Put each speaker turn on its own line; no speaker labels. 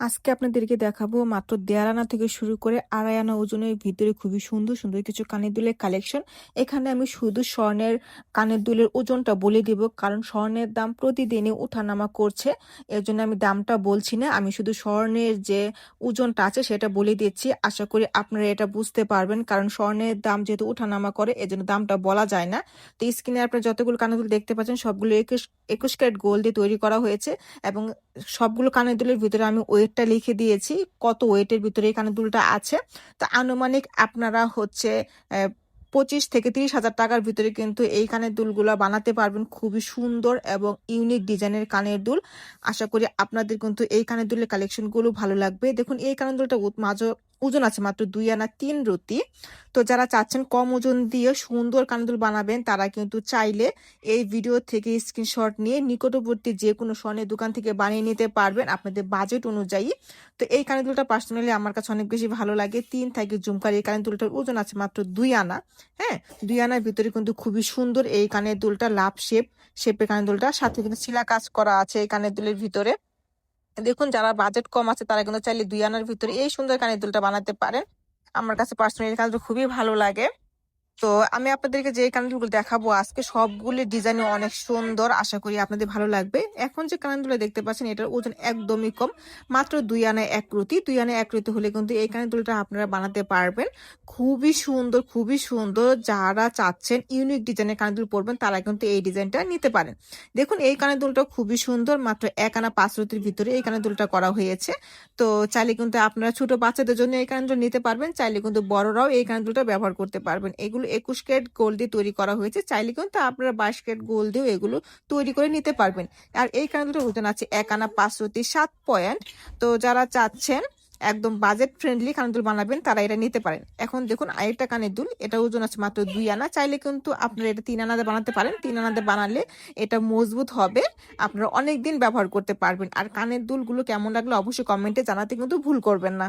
আজকে আপনাদেরকে দেখাবো মাত্র দেড় আনা থেকে শুরু করে আড়াই আনা ওজনের ভিতরে খুবই সুন্দর সুন্দর কিছু কানের দুলের কালেকশন এখানে আমি শুধু স্বর্ণের কানের দুলের ওজনটা বলে দিব, কারণ স্বর্ণের দাম প্রতিদিনই ওঠানামা করছে। এর জন্য আমি দামটা বলছি না, আমি শুধু স্বর্ণের যে ওজনটা আছে সেটা বলে দিচ্ছি। আশা করি আপনারা এটা বুঝতে পারবেন, কারণ স্বর্ণের দাম যেহেতু ওঠানামা করে, এজন্য দামটা বলা যায় না। তো স্ক্রিনে আপনারা যতগুলো কানের দুল দেখতে পাচ্ছেন, সবগুলো একুশ একুশ ক্যারেট গোল্ড দিয়ে তৈরি করা হয়েছে এবং সবগুলো কানের দুলের ভিতরে আমি ওয়েটটা লিখে দিয়েছি, কত ওয়েটের ভিতরে এই কানের দুলটা আছে। তো আনুমানিক আপনারা হচ্ছে পঁচিশ থেকে তিরিশ হাজার টাকার ভিতরে কিন্তু এই কানের দুলগুলো বানাতে পারবেন। খুবই সুন্দর এবং ইউনিক ডিজাইনের কানের দুল। আশা করি আপনাদের কিন্তু এই কানের দুলের কালেকশনগুলো ভালো লাগবে। দেখুন এই কানের দুলটা মাঝে ওজন আছে মাত্র দুই আনা তিন রুটি। তো যারা চাচ্ছেন কম ওজন দিয়ে সুন্দর কানের দুল বানাবেন, তারা কিন্তু চাইলে এই ভিডিও থেকে স্ক্রিনশট নিয়ে নিকটবর্তী যে কোনো স্বর্ণের দোকান থেকে বানিয়ে নিতে পারবেন আপনাদের বাজেট অনুযায়ী। তো এই কানের দুলটা পার্সোনালি আমার কাছে অনেক বেশি ভালো লাগে। তিন থেকে জুমকার এই কানের দুলটার ওজন আছে মাত্র দুই আনা হ্যাঁ? দুই আনার ভিতরে কিন্তু খুবই সুন্দর এই কানের দুলটা লাভ শেপ শেপের কানের দুলটা। সাথে কিন্তু শিলা কাজ করা আছে এই কানের দুলের ভিতরে। দেখুন, যারা বাজেট কম আছে, তারা কিন্তু চাইলে দুই আনার ভিতরে এই সুন্দর কানের দুলটা বানাতে পারেন। আমার কাছে পার্সোনালি কাজটা খুবই ভালো লাগে। তো আমি আপনাদেরকে যে কানেরগুলো দেখাবো আজকে সবগুলি ডিজাইন অনেক সুন্দর, আশা করি আপনাদের ভালো লাগবে। এখন যে কানেরগুলো দেখতে পাচ্ছেন, এটার ওজন একদমই কম, মাত্র দুই আনা এক রুটি। দুই আনা এক রুটি হলে কিন্তু এই কানেরগুলোটা আপনারা বানাতে পারবেন। খুবই সুন্দর খুবই সুন্দর যারা চাচ্ছেন ইউনিক ডিজাইনের কানেরদুল পরবেন, তারা কিন্তু এই ডিজাইনটা নিতে পারেন। দেখুন, এই কানের দুলটা খুবই সুন্দর, মাত্র এক আনা পাঁচ রুটির ভিতরে এই কানের দুলটা করা হয়েছে। তো চাইলে কিন্তু আপনারা ছোট বাচ্চাদের জন্য এই কানের দুল নিতে পারবেন, চাইলে কিন্তু বড়রাও এই কানের দুলটা ব্যবহার করতে পারবেন। এগুলো একুশ ক্যারেট গোল্ড দিয়ে তৈরি করা হয়েছে। চাইলে কিন্তু আপনারা বাইশ ক্যারেট গোল্ড দিয়েও এগুলো তৈরি করে নিতে পারবেন। আর এই কানের দুটো ওজন আছে এক আনা পাঁচ রুটি সাত পয়েন্ট। তো যারা চাচ্ছেন একদম বাজেট ফ্রেন্ডলি কানের বানাবেন, তারা এটা নিতে পারেন। এখন দেখুন আরেকটা কানের দুল এটা ওজন আছে মাত্র দুই আনা। চাইলে কিন্তু আপনারা এটা তিন আনাতে বানাতে পারেন। তিন আনাতে বানালে এটা মজবুত হবে, আপনারা অনেক দিন ব্যবহার করতে পারবেন। আর কানের দুলগুলো কেমন লাগল অবশ্যই কমেন্টে জানাতে কিন্তু ভুল করবেন না।